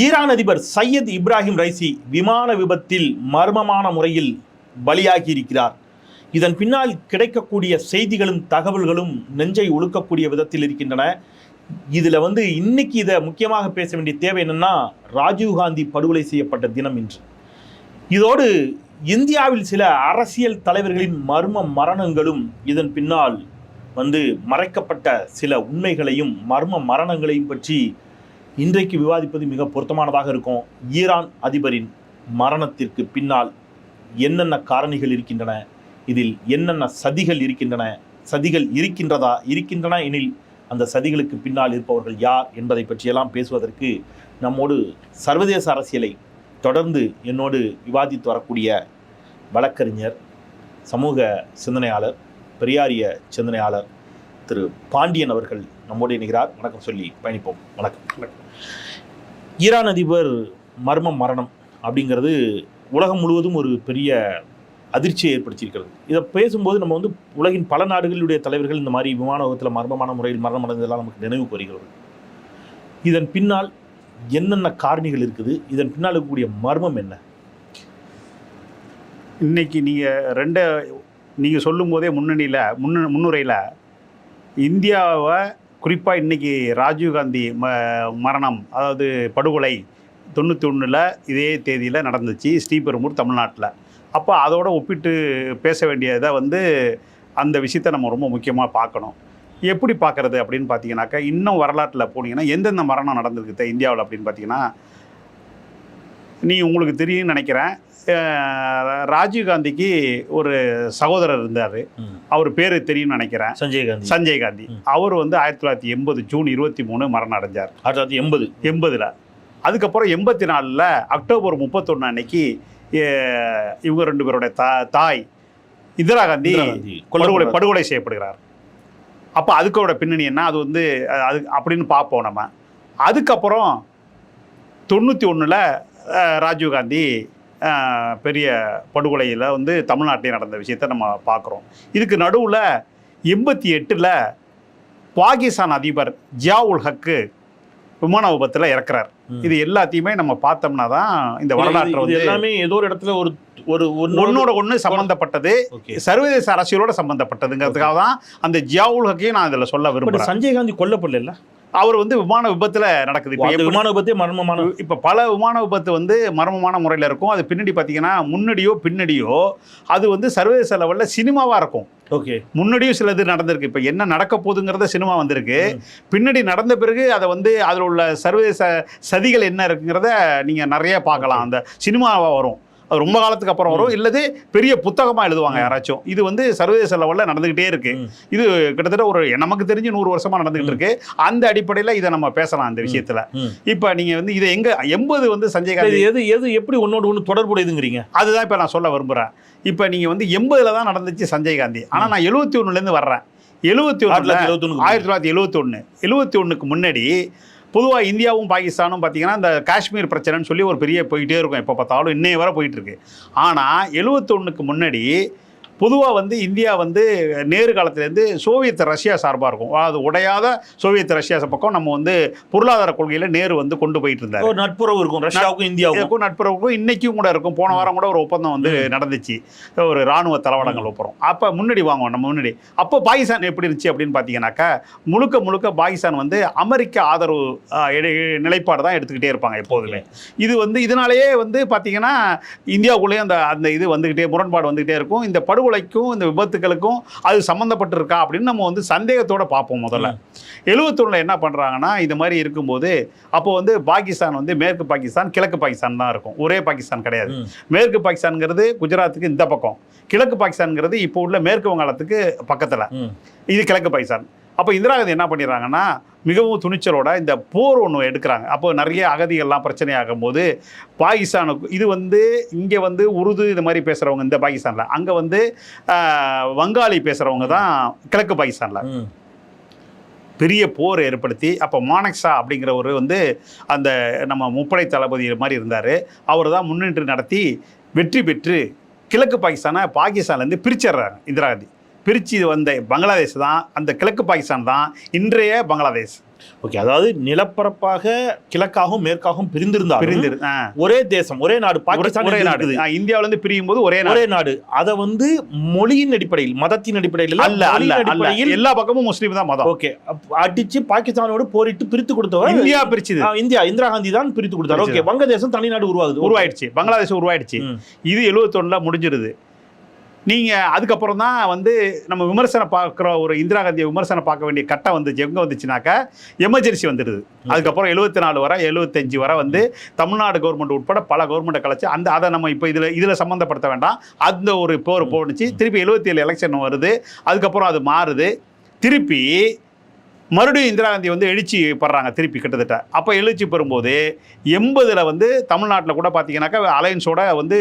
Iran அதிபர் Syed Ebrahim Raisi விமான விபத்தில் மர்மமான முறையில் பலியாகி இருக்கிறார் இதன் பின்னால் கிடைக்கக்கூடிய செய்திகளும் தகவல்களும் நெஞ்சை ஒழுக்கக்கூடிய விதத்தில் இருக்கின்றன. இதில் வந்து இன்னைக்கு இதை முக்கியமாக பேச வேண்டிய தேவை என்னென்னா ராஜீவ்காந்தி படுகொலை செய்யப்பட்ட தினம் இன்று. இதோடு இந்தியாவில் சில அரசியல் தலைவர்களின் மர்ம மரணங்களும் இதன் பின்னால் வந்து மறைக்கப்பட்ட சில உண்மைகளையும் மர்ம மரணங்களையும் பற்றி இன்றைக்கு விவாதிப்பது மிக பொருத்தமானதாக இருக்கும். ஈரான் அதிபரின் மரணத்திற்கு பின்னால் என்னென்ன காரணிகள் இருக்கின்றன? இதில் என்னென்ன சதிகள் இருக்கின்றன? சதிகள் இருக்கின்றதா? இருக்கின்றன எனில் அந்த சதிகளுக்கு பின்னால் இருப்பவர்கள் யார் என்பதை பற்றியெல்லாம் பேசுவதற்கு நம்மோடு சர்வதேச அரசியலை தொடர்ந்து என்னோடு விவாதித்து வரக்கூடிய வழக்கறிஞர் சமூக சிந்தனையாளர் பெரியாரிய சிந்தனையாளர் திரு பாண்டியன் அவர்கள் நம்மோடு இணைகிறார். வணக்கம் சொல்லி பயணிப்போம். வணக்கம். ஈரான் அதிபர் மர்ம மரணம் அப்படிங்கிறது உலகம் முழுவதும் ஒரு பெரிய அதிர்ச்சியை ஏற்படுத்தியிருக்கிறது. இதை பேசும்போது நம்ம வந்து உலகின் பல நாடுகளுடைய தலைவர்கள் இந்த மாதிரி விமான விபத்தில் மர்மமான முறையில் மரணம் அடைந்ததெல்லாம் நமக்கு நினைவு வருகிறது இதன் பின்னால் என்னென்ன காரணிகள் இருக்குது? இதன் பின்னால் இருக்கக்கூடிய மர்மம் என்ன? இன்னைக்கு நீங்கள் ரெண்ட நீங்கள் சொல்லும் போதே முன்னணியில் முன்ன முன்னுரையில் இந்தியாவை குறிப்பாக இன்னைக்கு ராஜீவ்காந்தி ம மரணம் அதாவது படுகொலை தொண்ணூற்றி ஒன்றில் இதே தேதியில் நடந்துச்சு ஸ்ரீபெரும்பூர் தமிழ்நாட்டில். அப்போ அதோட ஒப்பிட்டு பேச வேண்டியதை வந்து அந்த விஷயத்தை நம்ம ரொம்ப முக்கியமாக பார்க்கணும். எப்படி பார்க்குறது அப்படின்னு பார்த்தீங்கன்னாக்கா இன்னும் வரலாற்றில் போனீங்கன்னா எந்தெந்த மரணம் நடந்திருக்கு இந்தியாவில் அப்படின்னு பார்த்தீங்கன்னா நீ உங்களுக்கு தெரியும்னு நினைக்கிறேன். ராஜீவ்காந்திக்கு ஒரு சகோதரர் இருந்தார். அவர் பேர் தெரியும்னு நினைக்கிறேன். சஞ்சய் காந்தி. சஞ்சய் காந்தி. அவர் வந்து ஆயிரத்தி தொள்ளாயிரத்தி எண்பது ஜூன் இருபத்தி மூணு மரணம் அடைஞ்சார். ஆயிரத்தி தொள்ளாயிரத்தி எண்பது. எண்பதில். அதுக்கப்புறம் எண்பத்தி நாலில் அக்டோபர் முப்பத்தொன்று அன்னைக்கு இவங்க ரெண்டு பேரோட தா தாய் இந்திரா காந்தி படுகொலை. படுகொலை செய்யப்படுகிறார். அப்போ அதுக்கோட பின்னணி என்ன? அது வந்து அது அப்படின்னு பார்ப்போம் நம்ம. அதுக்கப்புறம் தொண்ணூற்றி ஒன்றில் ராஜீவ்காந்தி பெரிய படுகொலையில் வந்து தமிழ்நாட்டிலே நடந்த விஷயத்தை நம்ம பார்க்குறோம். இதுக்கு நடுவில் எண்பத்தி எட்டில் பாகிஸ்தான் அதிபர் ஜியாவுல் ஹக்கு விமான விபத்தில் இறக்குறார். இது எல்லாத்தையுமே நம்ம பார்த்தோம்னா தான் இந்த வரலாற்றை வந்து எல்லாமே ஏதோ ஒரு இடத்துல ஒரு ஒரு ஒன்னோட ஒன்று சம்பந்தப்பட்டது. ஓகே. சர்வதேச அரசியலோட சம்பந்தப்பட்டதுங்கிறதுக்காக தான் அந்த ஜியாவுல் ஹக்கையும் நான் இதில் சொல்ல விரும்புகிறேன் சஞ்சய் காந்தி கொல்லப்படல அவர் வந்து விமான விபத்தில் நடக்குது. இப்போ விமான விபத்தே மர்மமான இப்போ பல விமான விபத்து வந்து மர்மமான முறையில் இருக்கும். அது பின்னாடி பார்த்தீங்கன்னா முன்னாடியோ பின்னாடியோ அது வந்து சர்வதேச லெவலில் சினிமாவாக இருக்கும். ஓகே. முன்னாடியும் சிலது நடந்திருக்கு. இப்போ என்ன நடக்க போகுதுங்கிறத சினிமா வந்திருக்கு. பின்னாடி நடந்த பிறகு அதை வந்து அதில் உள்ள சர்வதேச சதிகள் என்ன இருக்குங்கிறத நீங்கள் நிறைய பார்க்கலாம். அந்த சினிமாவாக வரும். அது ரொம்ப காலத்துக்கு அப்புறம் வரும். இல்லது பெரிய புத்தகமாக எழுதுவாங்க. யாராச்சும். இது வந்து சர்வதேச லெவலில் நடந்துக்கிட்டே இருக்கு. இது கிட்டத்தட்ட ஒரு நமக்கு தெரிஞ்சு நூறு வருஷமா நடந்துகிட்டு இருக்கு. அந்த அடிப்படையில் இதை நம்ம பேசலாம் அந்த விஷயத்துல. இப்போ நீங்க வந்து இதை எங்க எண்பது வந்து சஞ்சய் காந்தி எது எது எப்படி ஒன்னோட ஒன்று தொடர்புடையதுங்கிறீங்க? அதுதான் இப்போ நான் சொல்ல விரும்புகிறேன் இப்போ நீங்க வந்து எண்பதுல தான் நடந்துச்சு சஞ்சய் காந்தி. ஆனா நான் எழுபத்தி ஒன்றுலேருந்து வர்றேன். எழுபத்தி ஒன்று ஆயிரத்தி தொள்ளாயிரத்தி எழுபத்தி ஒன்று எழுபத்தி ஒன்றுக்கு முன்னாடி பொதுவாக இந்தியாவும் பாகிஸ்தானும் பார்த்திங்கன்னா இந்த காஷ்மீர் பிரச்சனைன்னு சொல்லி ஒரு பெரிய போயிட்டே இருக்கும். எப்போ பார்த்தாலும் இன்னைய வர போயிட்டுருக்கு ஆனால் எழுபத்தொன்னுக்கு முன்னாடி பொதுவாக வந்து இந்தியா வந்து நேரு காலத்துலேருந்து சோவியத் ரஷ்யா சார்பாக இருக்கும். அது உடையாத சோவியத் ரஷ்யா பக்கம் நம்ம வந்து பொருளாதார கொள்கையில் நேரு வந்து கொண்டு போயிட்டு இருந்தார். ஒரு நட்புறவு இருக்கும். ரஷ்யாவுக்கும் இந்தியாவுக்கும். நட்புறவுக்கும் இன்னைக்கும் கூட இருக்கும். போன வாரம் கூட ஒரு ஒப்பந்தம் வந்து நடந்துச்சு. ஒரு ராணுவ தளவாடங்கள் ஒப்புறோம் அப்போ முன்னாடி வாங்குவோம் நம்ம முன்னாடி. அப்போ பாகிஸ்தான் எப்படி இருந்துச்சு அப்படின்னு பார்த்தீங்கன்னாக்கா முழுக்க முழுக்க பாகிஸ்தான் வந்து அமெரிக்க ஆதரவு நிலைப்பாடு தான் எடுத்துக்கிட்டே இருப்பாங்க எப்போதுமே. இது வந்து இதனாலேயே வந்து பார்த்தீங்கன்னா இந்தியாவுக்குள்ளேயே அந்த அந்த இது வந்துக்கிட்டே முரண்பாடு வந்துக்கிட்டே இருக்கும். இந்த படுகொலைக்கும் இந்த விபத்துகளுக்கும் அது சம்மந்தப்பட்டிருக்கா அப்படின்னு நம்ம வந்து சந்தேகத்தோட பார்ப்போம் முதல்ல. எழுவத்தொன்னில் என்ன பண்ணுறாங்கன்னா இது மாதிரி இருக்கும்போது அப்போ வந்து பாகிஸ்தான் வந்து மேற்கு பாகிஸ்தான் கிழக்கு பாகிஸ்தான் தான் இருக்கும். ஒரே பாகிஸ்தான் கிடையாது. மேற்கு பாகிஸ்தான்ங்கிறது குஜராத்துக்கு இந்த பக்கம். கிழக்கு பாகிஸ்தான்ங்கிறது இப்போ உள்ள மேற்கு வங்காளத்துக்கு பக்கத்தில். இது கிழக்கு பாகிஸ்தான். அப்போ இந்திரா காந்தி என்ன பண்ணிடுறாங்கன்னா மிகவும் துணிச்சலோட இந்த போர் ஒன்று எடுக்கிறாங்க. அப்போ நிறைய அகதிகள்லாம் பிரச்சனை ஆகும்போது பாகிஸ்தானுக்கு இது வந்து இங்கே வந்து உருது இது மாதிரி பேசுகிறவங்க இந்த பாகிஸ்தானில். அங்கே வந்து வங்காளி பேசுகிறவங்க தான் கிழக்கு பாகிஸ்தானில். பெரிய போர் ஏற்படுத்தி அப்போ மானக்ஷா அப்படிங்கிறவர் வந்து அந்த நம்ம முப்படை தளபதி மாதிரி இருந்தார். அவர் தான் முன்னின்று நடத்தி வெற்றி பெற்று கிழக்கு பாகிஸ்தானை பாகிஸ்தான்லேருந்து பிரிச்சிடுறாங்க இந்திரா காந்தி. பிரித்து வந்த பங்களாதேஷ் தான் அந்த கிழக்கு பாகிஸ்தான் தான் இன்றைய பங்களாதேஷ். ஓகே அதாவது நிலப்பரப்பாக கிழக்காகவும் மேற்காகவும் பிரிந்திருந்தாலும் பிரிந்து ஆ. ஒரே தேசம் ஒரே நாடு பாகிஸ்தான் ஒரே நாடு. இந்தியாவுல இருந்து பிரியும் போது ஒரே ஒரே நாடு. அத வந்து மொழியின் அடிப்படையில் மதத்தின் அடிப்படையில் அல்ல அல்ல அடிப்படையில் எல்லா பக்கமும் முஸ்லீம் தான் மதம். ஓகே அடிச்சு பாகிஸ்தானோடு போரிட்டு பிரித்து கொடுத்தவர் இந்தியா பிரிச்சுது. இந்தியா இந்திரா காந்தி தான் பிரித்து கொடுத்தார். ஓகே. வங்கதேசம் தனிநாடு உருவாகுது. உருவாயிடுச்சு. பங்களாதேஷ் உருவாயிடுச்சு. இது எழுவத்தொன்னுல முடிஞ்சிருது. நீங்கள் அதுக்கப்புறம் தான் வந்து நம்ம விமர்சனம் பார்க்குற ஒரு இந்திரா காந்தியை விமர்சனம் பார்க்க வேண்டிய கட்டம் வந்துச்சு எங்கே வந்துச்சுனாக்கா எமர்ஜென்சி வந்துடுது அதுக்கப்புறம் எழுபத்தி நாலு வரை எழுபத்தஞ்சு வரை வந்து தமிழ்நாடு கவர்மெண்ட் உட்பட பல கவர்மெண்ட்டை கலைச்சு அந்த அதை நம்ம இப்போ இதில் இதில் சம்மந்தப்படுத்த வேண்டாம். அந்த ஒரு போர் போணுச்சு திருப்பி எழுபத்தி ஏழு எலெக்ஷன் வருது. அதுக்கப்புறம் அது மாறுது. திருப்பி மறுபடியும் இந்திரா காந்தி வந்து எழுச்சி படுறாங்க திருப்பி கிட்டத்தட்ட. அப்போ எழுச்சி பெறும்போது எண்பதில் வந்து தமிழ்நாட்டில் கூட பார்த்தீங்கன்னாக்கா அலையன்ஸோட வந்து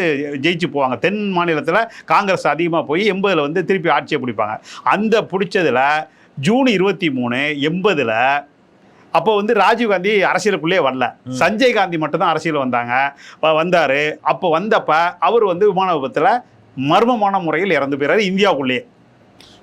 ஜெயிச்சு போவாங்க. தென் மாநிலத்தில் காங்கிரஸ் அதிகமாக போய் எண்பதில் வந்து திருப்பி ஆட்சியை பிடிப்பாங்க. அந்த பிடிச்சதில் ஜூன் இருபத்தி மூணு எண்பதில் அப்போ வந்து ராஜீவ் காந்தி அரசியலுக்குள்ளே வரல. சஞ்சய் காந்தி மட்டும்தான் அரசியல் வந்தாங்க. வந்தாரு. அப்போ வந்தப்ப அவர் வந்து விமான விபத்தில் மர்மமான முறையில் இறந்து போயிறாரு இந்தியாவுக்குள்ளேயே.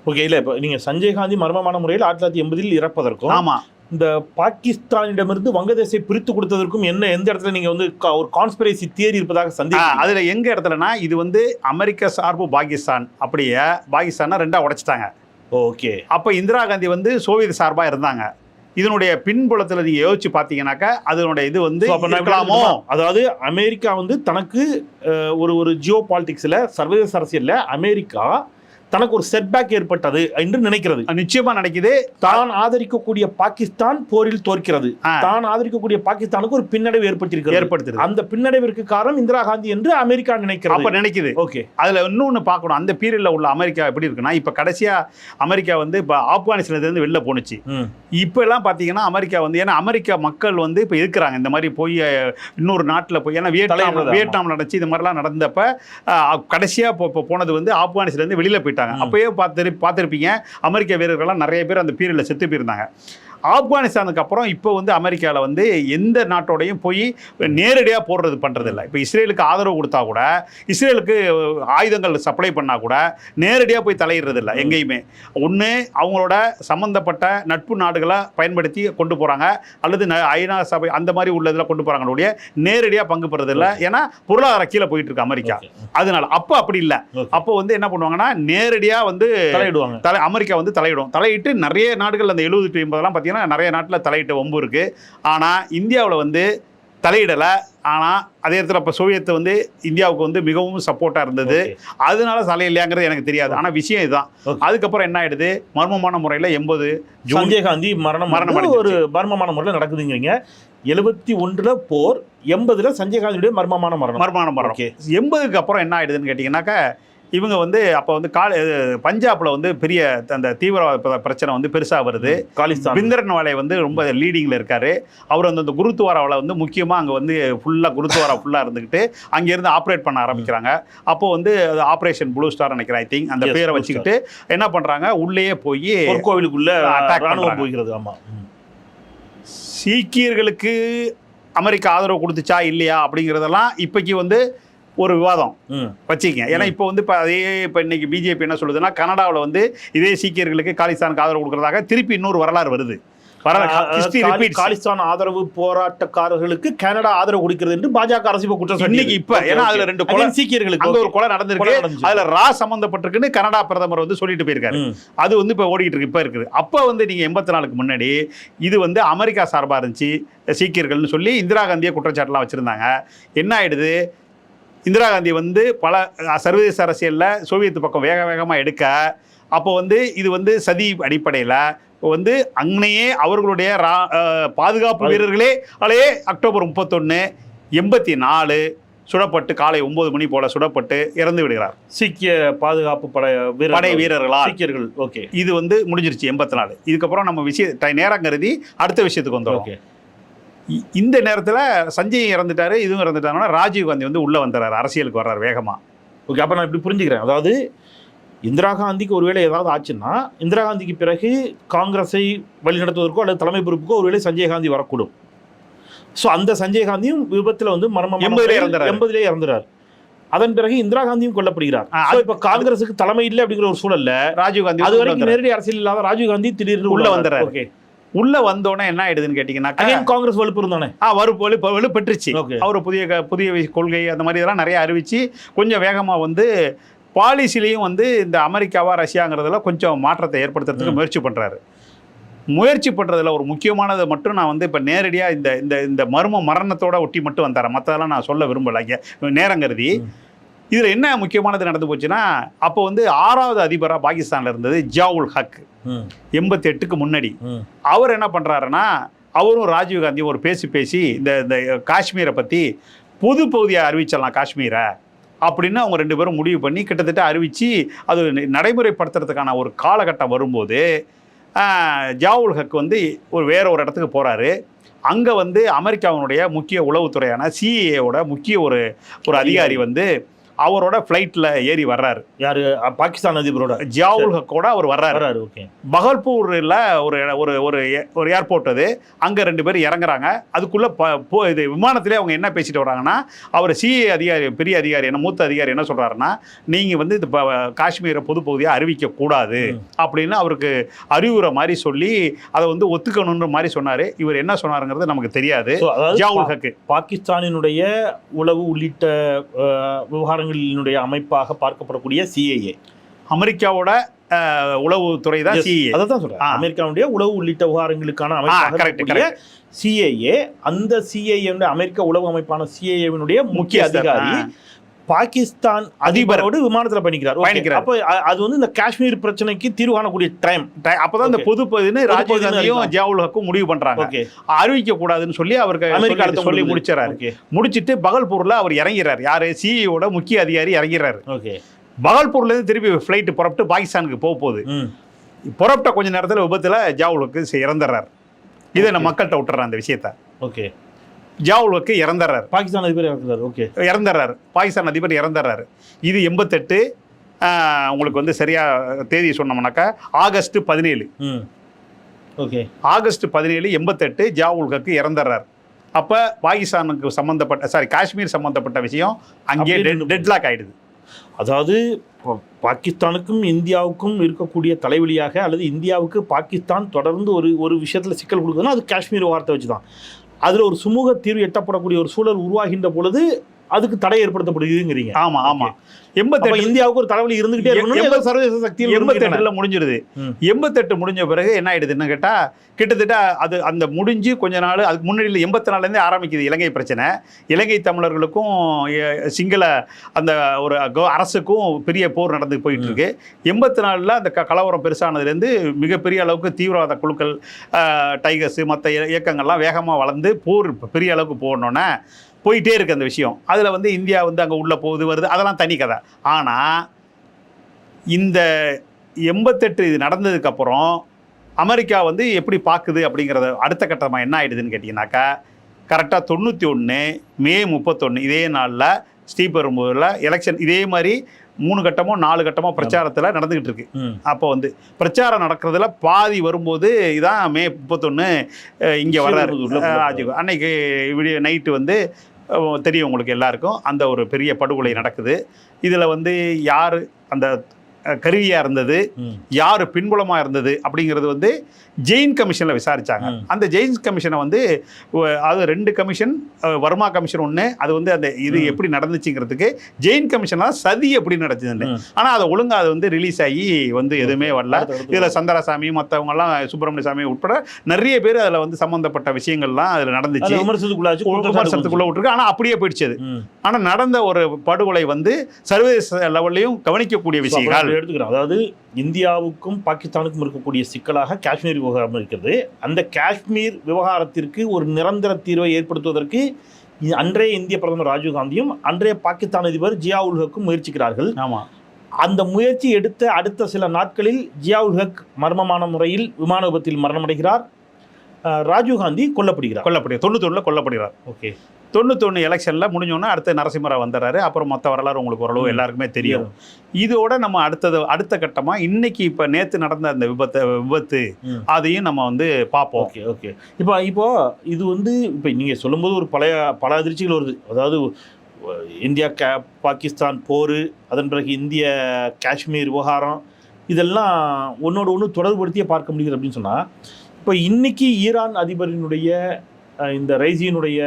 ஓகே இல்ல இப்ப நீங்க சஞ்சய் காந்தி மர்மமான முறையில் ஆயிரத்தி தொள்ளாயிரத்தி எண்பதில் இறப்பதற்கும் ஆமா. இந்த பாகிஸ்தானிடமிருந்து வங்கதேசை பிரித்து கொடுத்ததற்கும் என்ன எந்த இடத்துல நீங்க வந்து ஒரு கான்ஸ்பிரசி தியரி இருப்பதாக சந்தேகம் அதுல எங்க இடத்துலனா இது வந்து அமெரிக்க சார்பு பாகிஸ்தான் அப்படியே பாகிஸ்தானை ரெண்டா உடைச்சிட்டாங்க. ஓகே அப்ப இந்திரா காந்தி வந்து சோவியத் சார்பா இருந்தாங்க. இதனுடைய பின்புலத்துல நீங்க யோசிச்சு பாத்தீங்கன்னாக்கா அதனுடைய இது வந்து இருக்கலாமோ? அதாவது அமெரிக்கா வந்து தனக்கு ஒரு ஒரு ஜியோ பாலிடிக்ஸ்ல சர்வதேச அரசியல்ல அமெரிக்கா தனக்கு ஒரு செட்பேக் ஏற்பட்டது என்று நினைக்கிறது. நிச்சயமா நினைக்குது தான் ஆதரிக்கக்கூடிய பாகிஸ்தான் போரில் தோற்கிறது. தான் ஆதரிக்கக்கூடிய பாகிஸ்தானுக்கு ஒரு பின்னடைவு ஏற்பட்டிருக்கிறது. ஏற்படுத்துது. அந்த பின்னடைவிற்கு காரணம் இந்திரா காந்தி என்று அமெரிக்கா அப்ப நினைக்கிறது நினைக்குது. ஓகே. அதுல இன்னொன்னு பார்க்கணும். அந்த பீரியட்ல உள்ள அமெரிக்கா எப்படி இருக்குன்னா இப்ப கடைசியா அமெரிக்கா வந்து இப்ப ஆப்கானிஸ்தான்ல இருந்து வெளில போணுச்சு. ம். இப்போ எல்லாம் பார்த்தீங்கன்னா அமெரிக்கா வந்து ஏன்னா அமெரிக்கா மக்கள் வந்து இப்போ இருக்கிறாங்க. இந்த மாதிரி போய் இன்னொரு நாட்டில் போய் ஏன்னா வியட்நாம். வியட்நாம் நடந்துச்சு. இது மாதிரிலாம் நடந்தப்ப இப்போ இப்போ போனது வந்து ஆப்கானிஸ்தான்லேருந்து வெளியில் போயிட்டாங்க. ம். அப்போயே பார்த்து பார்த்துருப்பீங்க. அமெரிக்க வீரர்கள்லாம் நிறைய பேர் அந்த பீரியடில் செத்து போயிருந்தாங்க. ஆப்கானிஸ்தானுக்கு அப்புறம் இப்போ வந்து அமெரிக்காவில் வந்து எந்த நாட்டோடையும் போய் நேரடியாக போடுறது பண்ணுறது இல்லை இப்போ இஸ்ரேலுக்கு ஆதரவு கொடுத்தா கூட இஸ்ரேலுக்கு ஆயுதங்கள் சப்ளை பண்ணால் கூட நேரடியாக போய் தலையிடுறது இல்லை எங்கேயுமே. ஒன்று அவங்களோட சம்மந்தப்பட்ட நட்பு நாடுகளை பயன்படுத்தி கொண்டு போகிறாங்க அல்லது ஐநா சபை அந்த மாதிரி உள்ளதில் கொண்டு போகிறாங்களுடைய நேரடியாக பங்கு பெறது இல்லை ஏன்னா பொருளாதார கீழே போயிட்டு இருக்கு அமெரிக்கா. அதனால அப்போ அப்படி இல்லை. அப்போ வந்து என்ன பண்ணுவாங்கன்னா நேரடியாக வந்து தலையிடுவாங்க. தலை அமெரிக்கா வந்து தலையிடும். தலையிட்டு நிறைய நாடுகள் அந்த எழுபது எண்பதெல்லாம் பார்த்தீங்கன்னா நிறைய நாட்டில் தலையிட்ட வம்பு இருக்கு. ஆனால் இந்தியாவில் வந்து தலையிடலை. ஆனால் அதே இடத்துல இப்போ சோவியத் வந்து இந்தியாவுக்கு வந்து மிகவும் சப்போர்ட்டாக இருந்தது. அதனால தலையில்லையாங்கிறது எனக்கு தெரியாது. ஆனால் விஷயம் இதுதான். அதுக்கப்புறம் என்ன ஆயிடுது? மர்மமான முறையில் எண்பது சஞ்சய் காந்தி மரணம் மரணம் ஒரு. மர்மமான முறையில் நடக்குதுங்கிறீங்க எழுபத்தி ஒன்றுல போர் எண்பதுல சஞ்சய் காந்தியுடைய மர்மமான மரணம். மர்மமான மரணம். எண்பதுக்கு அப்புறம் என்ன ஆயிடுதுன்னு கேட்டிங்கன்னாக்கா இவங்க வந்து அப்போ வந்து கால பஞ்சாப்ல வந்து பெரிய அந்த தீவிரவாத பிர- பிரச்சனை வந்து பெருசாக வருது. காலிஸ்தான். பிந்தரன் வாலை வந்து ரொம்ப லீடிங்கில் இருக்காரு. அவர் வந்து அந்த குருத்துவாராவில் வந்து முக்கியமாக அங்கே வந்து ஃபுல்லாக குருத்துவாரா ஃபுல்லாக இருந்துக்கிட்டு அங்கேருந்து ஆப்ரேட் பண்ண ஆரம்பிக்கிறாங்க. அப்போ வந்து ஆப்ரேஷன் ப்ளூ ஸ்டார் நினைக்கிறேன் ஐ திங்க் அந்த பேரை வச்சுக்கிட்டு என்ன பண்ணுறாங்க உள்ளேயே போய் ராணுவம் பண்றாங்க. போகிறது ஆமா. ம். சீக்கியர்களுக்கு அமெரிக்கா ஆதரவு கொடுத்துச்சா இல்லையா அப்படிங்கிறதெல்லாம் இப்போக்கி வந்து ஒரு விவாதம். வச்சுக்கங்க ஏன்னா இப்போ வந்து இப்போ அதே இப்போ இன்னைக்கு பிஜேபி என்ன சொல்லுதுன்னா கனடாவில் வந்து இதே சீக்கியர்களுக்கு காலிஸ்தானுக்கு ஆதரவு கொடுக்கறதாக திருப்பி இன்னொரு வரலாறு வருது. காலிஸ்தான் ஆதரவு போராட்டக்காரர்களுக்கு கனடா ஆதரவு கொடுக்கிறது என்று பாஜக அரசு குற்றம். இன்னைக்கு இப்ப, ஏன்னா. அதுல ரெண்டு கொலை- சீக்கியர்களுக்கு அங்க. ஒரு கொலை நடந்திருக்கு. அதுல ரா சம்பந்தப்பட்டிருக்குன்னு கனடா பிரதமர் வந்து சொல்லிட்டு போயிருக்காரு. அது வந்து இப்போ ஓடிட்டு இருக்கு இப்போ இருக்குது அப்போ வந்து நீங்கள் எண்பத்தி நாலுக்கு முன்னாடி இது வந்து அமெரிக்கா சார்பாக இருந்துச்சு சீக்கியர்கள்னு சொல்லி இந்திரா காந்தியை குற்றச்சாட்டுலாம் வச்சுருந்தாங்க என்ன ஆயிடுது இந்திரா காந்தி வந்து பல சர்வதேச அரசியலில் சோவியத் பக்கம் வேக வேகமாக எடுக்க அப்போ வந்து இது வந்து சதி அடிப்படையில் வந்து அங்கனையே அவர்களுடைய ரா- பாதுகாப்பு பாது- வீரர்களே அலையே அக்டோபர் முப்பத்தொன்று எண்பத்தி நாலு சுடப்பட்டு காலை ஒன்பது மணி போல சுடப்பட்டு இறந்து விடுகிறார். சீக்கிய பாதுகாப்பு படை வீரர்கள். படை வீரர்களால். சீக்கியர்கள் ஓகே. இது வந்து முடிஞ்சிருச்சு எண்பத்தி நாலு. இதுக்கப்புறம் நம்ம விஷய நேரம் கருதி அடுத்த விஷயத்துக்கு வந்துடும் ஓகே. இந்த நேரத்தில் சஞ்சய் இறந்துட்டாரு இதுவும் இறந்துட்டாங்கன்னா ராஜீவ் காந்தி வந்து உள்ளே வந்துடுறாரு அரசியலுக்கு வர்றாரு வேகமாக ஓகே அப்ப நான் இப்படி புரிஞ்சுக்கிறேன். அதாவது இந்திரா காந்திக்கு ஒருவேளை ஏதாவது ஆச்சுன்னா இந்திரா காந்திக்கு பிறகு காங்கிரஸை வழிநடத்துவதற்கோ அல்லது தலைமை பொறுப்புக்கோ ஒருவேளை சஞ்சய் காந்தி வரக்கூடும். ஸோ அந்த சஞ்சய் காந்தியும் விபத்துல வந்து மர்மமான எண்பதுலே இறந்துறாரு. எண்பதுலே இறந்துறார். அதன் பிறகு இந்திரா காந்தியும் கொல்லப்படுகிறார். அது- இப்ப காங்கிரஸுக்கு தலைமை இல்லை அப்படிங்கிற ஒரு சூழல்ல ராஜீவ் காந்தி அது வரைக்கும். நேரடி அரசியல் இல்லாத ராஜீவ் காந்தி திடீர்னு உள்ள வந்துடுறாரு. ஓகே. உள்ள வந்தோடனே என்ன ஆயிடுதுன்னு கேட்டீங்கன்னாக்கா அகைன் காங்கிரஸ் வலுப்பு தானே ஆ வறுப்பு வலு வலுப்பெற்றுச்சு. அவர் புதிய புதிய கொள்கை அந்த மாதிரி இதெல்லாம் நிறைய அறிவிச்சு கொஞ்சம் வேகமாக வந்து பாலிசிலையும் வந்து இந்த அமெரிக்காவா ரஷ்யாங்கிறதுல கொஞ்சம் மாற்றத்தை ஏற்படுத்துறதுக்கு முயற்சி பண்ணுறாரு முயற்சி பண்ணுறதுல ஒரு முக்கியமானதை மட்டும் நான் வந்து இப்போ நேரடியாக இந்த இந்த இந்த மர்ம மரணத்தோட ஒட்டி மட்டும் வந்தாரேன் மற்றதெல்லாம் நான் சொல்ல விரும்பலை. இங்க நேரம் கருதி ம். இதில் என்ன முக்கியமானது நடந்து போச்சுன்னா அப்போ வந்து ஆறாவது அதிபராக பாகிஸ்தானில் இருந்தது ஜியாவுல் ஹக். எண்பத்தி எட்டுக்கு முன்னாடி. அவர் என்ன பண்ணுறாருன்னா அவரும் ராஜீவ் காந்தி ஒரு பேசி பேசி இந்த இந்த காஷ்மீரை பற்றி பொது பகுதியாக அறிவிச்சிடலாம் காஷ்மீரை அப்படின்னு அவங்க ரெண்டு பேரும் முடிவு பண்ணி கிட்டத்தட்ட அறிவித்து அது நடைமுறைப்படுத்துறதுக்கான ஒரு காலகட்டம் வரும்போது ஜாவுல் ஹக் வந்து ஒரு வேற ஒரு இடத்துக்கு போகிறாரு அங்கே வந்து அமெரிக்காவினுடைய முக்கிய உளவுத்துறையான சிஏஓட முக்கிய ஒரு ஒரு அதிகாரி. வந்து அவரோட ஃப்ளைட்டில் ஏறி வர்றாரு. யாரு? பாகிஸ்தான் அதிபரோட. ஜியாவுல் ஹக்கோட அவர் வர்றாரு. ஓகே பகல்பூரில் ஒரு ஒரு ஒரு ஒரு ஏர்போர்ட் அது. அங்கே ரெண்டு பேர் இறங்குறாங்க. அதுக்குள்ளே ப இது விமானத்திலே அவங்க என்ன பேசிட்டு வராங்கன்னா அவர் சிஏ அதிகாரி பெரிய அதிகாரி என்ன மூத்த அதிகாரி என்ன சொல்கிறாருன்னா நீங்கள் வந்து இது காஷ்மீரை பொது பகுதியாக அறிவிக்கக்கூடாது. அப்படின்னு அவருக்கு அறிவுரை மாதிரி சொல்லி அதை வந்து ஒத்துக்கணுன்ற மாதிரி சொன்னார். இவர் என்ன சொன்னாருங்கிறது நமக்கு தெரியாது. பா- ஹக்கு. பாகிஸ்தானினுடைய உளவு உள்ளிட்ட அஹ், விவகாரங்களினுடைய அமைப்பாக பார்க்கப்படக்கூடிய சிஏஏ அமெரிக்காவோட உளவுத்துறை தான் சிஏ அதை தான் சொல்றேன். ஆ. அமெரிக்காவுடைய உளவு உள்ளிட்ட விவகாரங்களுக்கான அமைப்பாக சிஏஏ அந்த சிஏஏ அமெரிக்க உளவு அமைப்பான சிஏஏவினுடைய முக்கிய அதிகாரி பாகிஸ்தான் அதிபரோடு விமானத்துல பயணிக்கிறார். பயணிக்கிறார். அப்ப அது வந்து இந்த காஷ்மீர் பிரச்சனைக்கு தீர்வு காணக்கூடிய டைம் அப்பதான் இந்த. பொது ராஜீவ் காந்தியும். ஜியாவுல் ஹக்கும் முடிவு பண்றாங்க. அறிவிக்க கூடாதுன்னு சொல்லி அவருக்கு அமெரிக்கா சொல்லி-. முடிச்சிடறாரு. முடிச்சிட்டு பகல்பூர்ல அவர் இறங்கிறார். யாரு? சிஇஓட முக்கிய அதிகாரி இறங்கிறாரு. ஓகே பகல்பூர்ல இருந்து திருப்பி ஃப்ளைட் புறப்பட்டு பாகிஸ்தானுக்கு போக போகுது புறப்பட்ட கொஞ்ச நேரத்துல விபத்துல ஜாவுலுக்கு இறந்துடுறாரு. இதை நான். மக்கள்கிட்ட விட்டுறேன் அந்த விஷயத்த. ஓகே ஜாவுலுக்கு இறந்துடுறாரு பாகிஸ்தான் அதிபர் இறக்குறாரு ஓகே இறந்துடுறாரு பாகிஸ்தான் அதிபர் இறந்துடுறாரு இது எண்பத்தெட்டு உங்களுக்கு வந்து சரியா தேதி சொன்னோம்னாக்கா ஆகஸ்ட் பதினேழு. ம். ஓகே ஆகஸ்ட் பதினேழு எண்பத்தெட்டு ஜாவுல் ஹக்கு இறந்துடுறார் அப்போ பாகிஸ்தானுக்கு சம்மந்தப்பட்ட சாரி காஷ்மீர் சம்மந்தப்பட்ட விஷயம் அங்கேயே டெட்லாக் ஆயிடுது. அதாவது பாகிஸ்தானுக்கும் இந்தியாவுக்கும் இருக்கக்கூடிய தலைவலியாக அல்லது இந்தியாவுக்கு பாகிஸ்தான் தொடர்ந்து ஒரு ஒரு விஷயத்தில் சிக்கல் கொடுக்குதுன்னா அது காஷ்மீர் வார்த்தை வச்சு தான் அதில் ஒரு சுமூக தீர்வு எட்டப்படக்கூடிய ஒரு சூழல் உருவாகின்ற பொழுது அதுக்கு தடை ஏற்படுத்தப்படுதுங்கிறீங்க ஆமா ஆமா. எண்பத்தெட்டு இந்தியாவுக்கு ஒரு தலைவலி இருந்துகிட்டே இருக்கணும் சர்வதேச இருந்துகிட்டே எண்பத்தெட்டுல முடிஞ்சிருது. எண்பத்தெட்டு முடிஞ்ச பிறகு என்ன ஆயிடுதுன்னு கேட்டா கிட்டத்தட்ட அது அந்த முடிஞ்சு கொஞ்ச நாள் அதுக்கு முன்னாடி எண்பத்தி நாலுலேருந்தே ஆரம்பிக்குது இலங்கை பிரச்சனை. இலங்கை தமிழர்களுக்கும் சிங்கள அந்த ஒரு அரசுக்கும் பெரிய போர் நடந்து போயிட்டு இருக்கு எண்பத்தி நாலில் அந்த கலவரம் பெருசானதுலேருந்து மிகப்பெரிய அளவுக்கு தீவிரவாத குழுக்கள் டைகர்ஸ் மற்ற இயக்கங்கள்லாம் வேகமாக வளர்ந்து போர் பெரிய அளவுக்கு போடணுன்னே போயிட்டே இருக்குது அந்த விஷயம். அதில் வந்து இந்தியா வந்து அங்கே உள்ளே போகுது வருது. அதெல்லாம் தனி கதை. ஆனால் இந்த எண்பத்தெட்டு இது நடந்ததுக்கப்புறம் அமெரிக்கா வந்து எப்படி பார்க்குது அப்படிங்கிறத அடுத்த கட்டமாக என்ன ஆகிடுதுன்னு கேட்டிங்கனாக்கா கரெக்டாக தொண்ணூற்றி ஒன்று மே முப்பத்தொன்று இதே நாளில் ஸ்ரீபெரும்பூரில் எலெக்ஷன் இதே மாதிரி மூணு கட்டமோ நாலு கட்டமோ பிரச்சாரத்தில் நடந்துக்கிட்டு இருக்கு. அப்போ வந்து பிரச்சாரம் நடக்கிறதுல பாதி வரும்போது இதான் மே முப்பத்தொன்று இங்கே வர்றாரு. அன்னைக்கு விடிய நைட்டு வந்து தெரியும் உங்களுக்கு எல்லாருக்கும் அந்த ஒரு பெரிய படுகொலை நடக்குது. இதில் வந்து யார் அந்த கருவியாக இருந்தது. யார் பின்புலமாக இருந்தது அப்படிங்கிறது வந்து ஜெயின் கமிஷனில் விசாரிச்சாங்க ம். அந்த ஜெயின் கமிஷனை வந்து அது ரெண்டு கமிஷன் வர்மா கமிஷன் ஒன்று அது வந்து அந்த இது. எப்படி நடந்துச்சுங்கிறதுக்கு ஜெயின் கமிஷன் தான் சதி எப்படி நடந்துச்சுன்னு ம். ஆனால் அதை ஒழுங்கா அது வந்து ரிலீஸ் ஆகி வந்து எதுவுமே வரல. இதில் சந்தரசாமி மற்றவங்கலாம் சுப்பிரமணிய சாமி உட்பட நிறைய பேர் அதில் வந்து சம்பந்தப்பட்ட விஷயங்கள்லாம் அதில் நடந்துச்சு விமர்சனத்துக்குள்ள விட்டுருக்கு ஆனால் அப்படியே போயிடுச்சு அது. ஆனால் நடந்த ஒரு படுகொலை வந்து சர்வதேச லெவல்லையும் கவனிக்கக்கூடிய விஷயங்கள் எடுத்துக்கிறோம் அதாவது இந்தியாவுக்கும் பாகிஸ்தானுக்கும் இருக்கக்கூடிய சிக்கலாக காஷ்மீர் விவகாரம் இருக்கிறது. அந்த காஷ்மீர் விவகாரத்திற்கு ஒரு நிரந்தர தீர்வை ஏற்படுத்துவதற்கு அன்றைய இந்திய பிரதமர் ராஜீவ் காந்தியும் அன்றைய பாகிஸ்தான் அதிபர் ஜியா உல் ஹக்கும் முயற்சிக்கிறார்கள். ஆமாம் அந்த முயற்சி எடுத்த அடுத்த சில நாட்களில் ஜியா உல் ஹக் மர்மமான முறையில் விமான விபத்தில் மரணமடைகிறார். அஹ், ராஜீவ் காந்தி கொல்லப்படுகிறார். கொல்லப்படுகிறார். தொண்ணூத்தொன்னில் கொல்லப்படுகிறார். ஓகே. தொண்ணூத்தொன்று எலெக்ஷனில் முடிஞ்சோன்னே அடுத்து நரசிம்மராவ் வந்துடுறாரு. அப்புறம் மற்ற வரலாறு உங்களுக்கு ஓரளவு எல்லாருக்குமே தெரியும். இதோட நம்ம அடுத்தது அடுத்த கட்டமாக இன்னைக்கு இப்போ நேற்று நடந்த அந்த விபத்து விபத்து. அதையும் நம்ம வந்து பார்ப்போம். Okay okay. இப்போ இப்போ இது வந்து இப்போ நீங்கள் சொல்லும்போது ஒரு பழைய பல அதிர்ச்சிகள் வருது. அதாவது இந்தியா கா பாகிஸ்தான் போர் அதன் பிறகு இந்திய காஷ்மீர் விவகாரம் இதெல்லாம் ஒன்னோட ஒன்று தொடர்புபடுத்தியே பார்க்க முடியுது அப்படின்னு சொன்னால் இப்போ இன்னைக்கு ஈரான் அதிபரினுடைய இந்த ரைசியினுடைய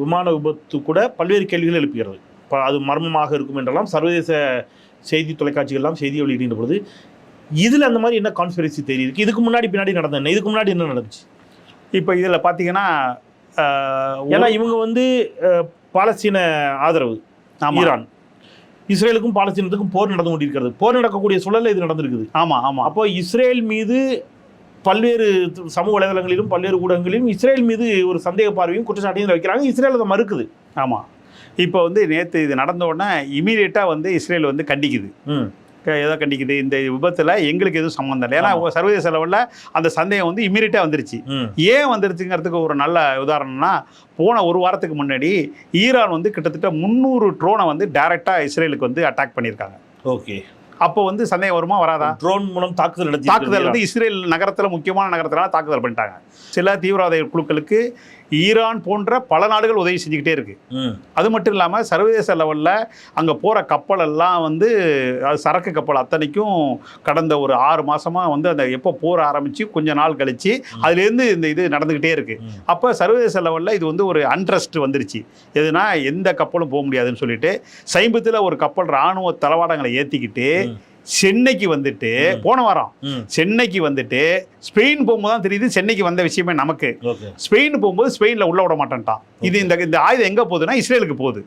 விமான விபத்து கூட பல்வேறு கேள்விகள் எழுப்புகிறது. அது மர்மமாக இருக்கும் என்றெல்லாம் சர்வதேச செய்தி தொலைக்காட்சிகள்லாம் செய்தி வெளியிடுகின்ற பொழுது இதில் அந்த மாதிரி என்ன கான்ஸ்பிரசி தேரி இருக்கு? இதுக்கு முன்னாடி பின்னாடி நடந்த என்ன? இதுக்கு முன்னாடி என்ன நடந்துச்சு? இப்போ இதில் பார்த்தீங்கன்னா ஏன்னா இவங்க வந்து பாலஸ்தீன ஆதரவு ஈரான். இஸ்ரேலுக்கும் பாலஸ்தீனத்துக்கும் போர் நடந்து கொண்டிருக்கிறது. போர் நடக்கக்கூடிய சூழல்ல இது நடந்திருக்குது. ஆமா ஆமா. அப்போ இஸ்ரேல் மீது பல்வேறு சமூக வலைதளங்களிலும் பல்வேறு ஊடகங்களிலும் இஸ்ரேல் மீது ஒரு சந்தேக பார்வையும் குற்றச்சாட்டையும் வைக்கிறாங்க. இஸ்ரேல் அதை மறுக்குது. ஆமா. இப்போ வந்து நேற்று இது நடந்த உடனே இமீடியட்டாக வந்து இஸ்ரேல் வந்து கண்டிக்குது. எதை கண்டிக்குது. இந்த விபத்தில் எங்களுக்கு எதுவும் சம்மந்தம் இல்லை. ஏன்னா. சர்வதேச லெவலில் அந்த சந்தேகம் வந்து இமீடியட்டாக வந்துருச்சு. ஏன் வந்துருச்சுங்கிறதுக்கு ஒரு நல்ல உதாரணம்னா போன ஒரு வாரத்துக்கு முன்னாடி ஈரான் வந்து கிட்டத்தட்ட முந்நூறு ட்ரோனை வந்து டைரெக்டாக இஸ்ரேலுக்கு வந்து அட்டாக் பண்ணியிருக்காங்க. ஓகே. அப்போ வந்து சந்தேகம் வருமா வராதா? ட்ரோன் மூலம் தாக்குதல் நடத்தி தாக்குதல் வந்து இஸ்ரேல் நகரத்தில் முக்கியமான நகரத்துல தாக்குதல் பண்ணிட்டாங்க. சில தீவிரவாத குழுக்களுக்கு ஈரான் போன்ற பல நாடுகள் உதவி செஞ்சுக்கிட்டே இருக்கு. அது மட்டும் இல்லாமல் சர்வதேச லெவலில் அங்கே போகிற கப்பல் எல்லாம் வந்து அது சரக்கு கப்பல் அத்தனைக்கும் கடந்த ஒரு ஆறு மாசமாக வந்து அந்த எப்போ போர் ஆரம்பித்து கொஞ்ச நாள் கழிச்சு அதுலேருந்து இந்த இது நடந்துக்கிட்டே இருக்கு. அப்போ சர்வதேச லெவலில் இது வந்து ஒரு அன்ட்ரஸ்ட் வந்துருச்சு. எதுனா எந்த கப்பலும் போக முடியாதுன்னு சொல்லிட்டு சமீபத்தில் ஒரு கப்பல் இராணுவ தளவாடங்களை ஏற்றிக்கிட்டு. சென்னைக்கு வந்துட்டு. போன வாரம் சென்னைக்கு வந்துட்டு ஸ்பெயின் போகும்போது தான் தெரியுது சென்னைக்கு வந்த விஷயமே நமக்கு. ஸ்பெயின் போகும்போது ஸ்பெயினில் உள்ள விட மாட்டேன்ட்டான். இது இந்த இந்த ஆயுதம் எங்கே போகுதுன்னா இஸ்ரேலுக்கு போகுது.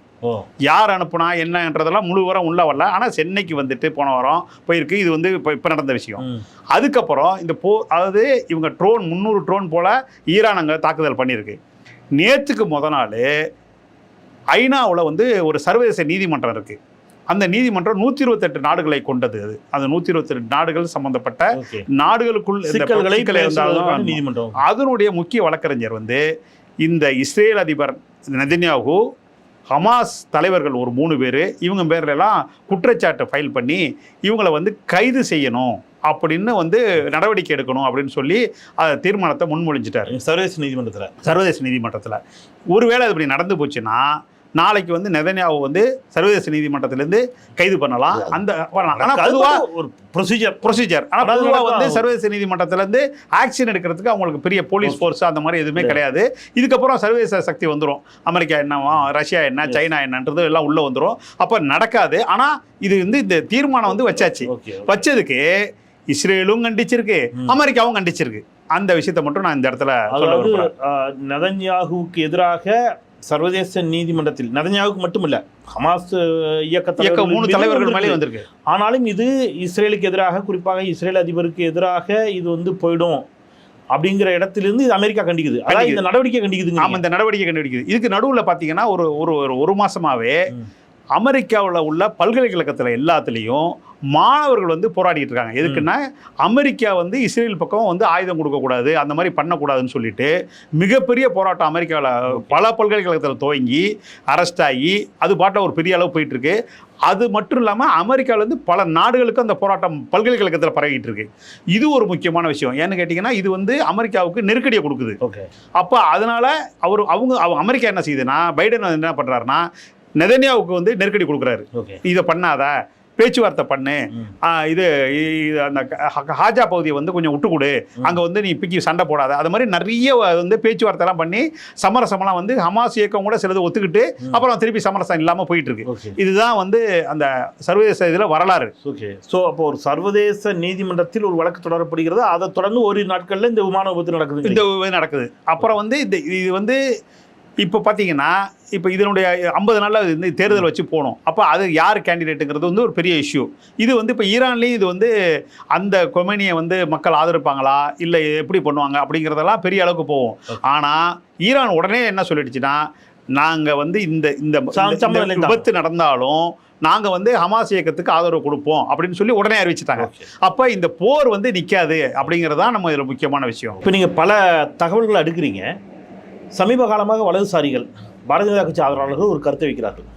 யார் அனுப்புனா என்னன்றதெல்லாம் முழு வாரம் உள்ள வரல. ஆனால் சென்னைக்கு வந்துட்டு போன வாரம் போயிருக்கு. இது வந்து இப்போ இப்போ நடந்த விஷயம். அதுக்கப்புறம் இந்த போ அதாவது இவங்க ட்ரோன் முந்நூறு ட்ரோன் போல ஈரான் அங்கே தாக்குதல் பண்ணியிருக்கு. நேற்றுக்கு முத நாள் ஐநாவில் வந்து ஒரு சர்வதேச நீதிமன்றம் இருக்குது அந்த நீதிமன்றம் நூற்றி இருபத்தெட்டு நாடுகளை கொண்டது அது. அந்த நூற்றி இருபத்தெட்டு நாடுகள் சம்பந்தப்பட்ட நாடுகளுக்குள் சிக்கல்களை சிக்கல் இருந்தாலும் நீதிமன்றம். அதனுடைய முக்கிய வழக்கறிஞர் வந்து இந்த இஸ்ரேல் அதிபர் நெதன்யாகு ஹமாஸ் தலைவர்கள் ஒரு மூணு பேர் இவங்க பேர்லாம் குற்றச்சாட்டு ஃபைல் பண்ணி இவங்கள வந்து கைது செய்யணும் அப்படின்னு வந்து நடவடிக்கை எடுக்கணும் அப்படின்னு சொல்லி அந்த தீர்மானத்தை முன்மொழிஞ்சிட்டார். சர்வதேச நீதிமன்றத்துல. சர்வதேச நீதிமன்றத்தில். ஒருவேளை அது இப்படி நடந்து போச்சுன்னா நாளைக்கு வந்து நெதன்யாவு வந்து சர்வதேச நீதிமன்றத்திலேருந்து கைது பண்ணலாம் அந்த ஆனால் ஒரு ப்ரொசீஜர் ப்ரொசீஜர் ஆனால் பொதுவாக. வந்து சர்வதேச நீதிமன்றத்திலேருந்து ஆக்ஷன் எடுக்கிறதுக்கு அவங்களுக்கு பெரிய போலீஸ். ஃபோர்ஸ் அந்த மாதிரி எதுவுமே. கிடையாது இதுக்கப்புறம் சர்வதேச சக்தி வந்துடும் அமெரிக்கா என்னவா ரஷ்யா என்ன. சைனா என்னன்றது எல்லாம் உள்ளே வந்துடும் அப்போ நடக்காது ஆனால் இது வந்து இந்த தீர்மானம் வந்து வச்சாச்சு வச்சதுக்கு இஸ்ரேலும் கண்டிச்சிருக்கு. அமெரிக்காவும் கண்டிச்சிருக்கு அந்த விஷயத்தை மட்டும் நான் இந்த இடத்துல சொல்ல அதாவது நெதன்யாகுவுக்கு எதிராக சர்வதேச நீதிமன்றத்தில் நெதன்யாகுக்கு மட்டுமல்ல ஹமாஸ் இயக்க மூணு தலைவர்கள் மேலே வந்திருக்கு. ஆனாலும் இது இஸ்ரேலுக்கு எதிராக குறிப்பாக இஸ்ரேல் அதிபருக்கு எதிராக இது வந்து போயிடும் அப்படிங்கிற இடத்திலிருந்து இது அமெரிக்கா கண்டிக்குது அதாவது கண்டிக்குது. இந்த நடவடிக்கை கண்டிக்குதுங்க ஆமா இந்த நடவடிக்கை கண்டுபிடிக்குது இதுக்கு நடுவில் பார்த்தீங்கன்னா ஒரு ஒரு ஒரு மாசமாவே. அமெரிக்காவில் உள்ள பல்கலைக்கழகத்தில் எல்லாத்துலேயும் மாணவர்கள் வந்து போராடிட்டு இருக்காங்க. எதுக்குன்னா அமெரிக்கா வந்து இஸ்ரேல் பக்கம் வந்து ஆயுதம் கொடுக்கக்கூடாது அந்த மாதிரி பண்ணக்கூடாதுன்னு சொல்லிட்டு மிகப்பெரிய போராட்டம் அமெரிக்காவில் பல பல்கலைக்கழகத்தில் துவங்கி அரெஸ்ட் ஆகி அது பாட்டில் ஒரு பெரிய அளவு போயிட்டு இருக்கு. அது மட்டும் இல்லாமல் அமெரிக்காவிலேருந்து பல நாடுகளுக்கு அந்த போராட்டம் பல்கலைக்கழகத்தில் பரவிட்டு இருக்கு. இது ஒரு முக்கியமான விஷயம். ஏன்னு கேட்டிங்கன்னா இது வந்து அமெரிக்காவுக்கு நெருக்கடியை கொடுக்குது. ஓகே. அப்போ அதனால அவர் அவங்க அவங்க அமெரிக்கா என்ன செய்யுதுன்னா பைடன் என்ன பண்ணுறாருன்னா நெதன்யாவுக்கு வந்து நெருக்கடி கொடுக்குறாரு. இதை பண்ணாத? பேச்சுவார்த்தை பண்ணு. இது அந்த ஹாஜா பகுதியை வந்து கொஞ்சம் விட்டு கொடு. அங்கே வந்து நீ பிக்கி சண்டை போடாத. அது மாதிரி நிறைய வந்து பேச்சுவார்த்தைலாம் பண்ணி சமரசமெல்லாம் வந்து ஹமாஸ் இயக்கம் கூட சிலது ஒத்துக்கிட்டு. அப்புறம் திருப்பி சமரசம் இல்லாமல் போயிட்டு இருக்கு இதுதான் வந்து அந்த சர்வதேச இதில் வரலாறு. ஓகே. ஸோ அப்போ ஒரு சர்வதேச நீதிமன்றத்தில் ஒரு வழக்கு தொடரப்படுகிறது. அதை தொடர்ந்து ஒரு நாட்கள்ல இந்த விமான விபத்து நடக்குது. இந்த நடக்குது. அப்புறம் வந்து இந்த இது வந்து இப்போ பார்த்தீங்கன்னா இப்போ இதனுடைய ஐம்பது நாளில் இந்த தேர்தல் வச்சு போகணும். அப்போ அது யார் கேண்டிடேட்டுங்கிறது வந்து ஒரு பெரிய இஷ்யூ இது வந்து இப்போ ஈரான்லேயும் இது வந்து அந்த கொமேனியை வந்து மக்கள் ஆதரிப்பாங்களா? இல்லை எப்படி பண்ணுவாங்க? அப்படிங்கிறதெல்லாம் பெரிய அளவுக்கு Okay. ஆனால் ஈரான் உடனே என்ன சொல்லிடுச்சுன்னா நாங்கள் வந்து இந்த இந்த. விபத்து நடந்தாலும் நாங்கள் வந்து ஹமாஸ் இயக்கத்துக்கு ஆதரவு கொடுப்போம் அப்படின்னு சொல்லி உடனே அறிவிச்சிட்டாங்க. அப்போ இந்த போர் வந்து நிற்காது அப்படிங்கிறதான் நம்ம இதில் முக்கியமான விஷயம். இப்போ நீங்கள் பல தகவல்களை அடுக்கிறீங்க சமீப காலமாக வலதுசாரிகள் பாரதிய ஜனதா கட்சி ஆதரவாளர்கள் ஒரு கருத்தை வைக்கிறார்கள்.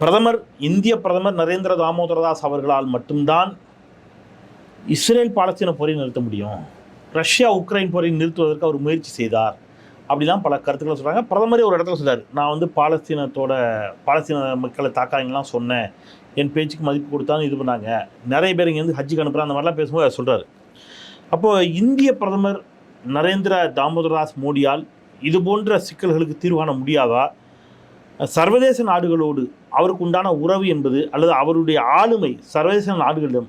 பிரதமர் இந்திய பிரதமர் நரேந்திர தாமோதரதாஸ் அவர்களால் மட்டும்தான் இஸ்ரேல் பாலஸ்தீன போரை நிறுத்த முடியும். ரஷ்யா உக்ரைன் போரை நிறுத்துவதற்கு அவர் முயற்சி செய்தார். அப்படிலாம் பல கருத்துக்களை சொல்கிறாங்க பிரதமரே ஒரு இடத்துல சொன்னார் நான் வந்து பாலஸ்தீனத்தோட பாலஸ்தீன மக்களை தாக்காதீங்கலாம் சொன்னேன். என் பேச்சுக்கு மதிப்பு கொடுத்தாலும் இது பண்ணாங்க. நிறைய பேர் இங்கேருந்து ஹஜ்ஜுக்கு அனுப்புகிறேன் அந்த மாதிரிலாம் பேசும்போது சொல்கிறார் அப்போது இந்திய பிரதமர் நரேந்திர தாமோதரதாஸ் மோடியால் இது போன்ற சிக்கல்களுக்கு தீர்வு காண முடியாதா? சர்வதேச நாடுகளோடு அவருக்கு உண்டான உறவு என்பது அல்லது அவருடைய ஆளுமை சர்வதேச நாடுகளிடம்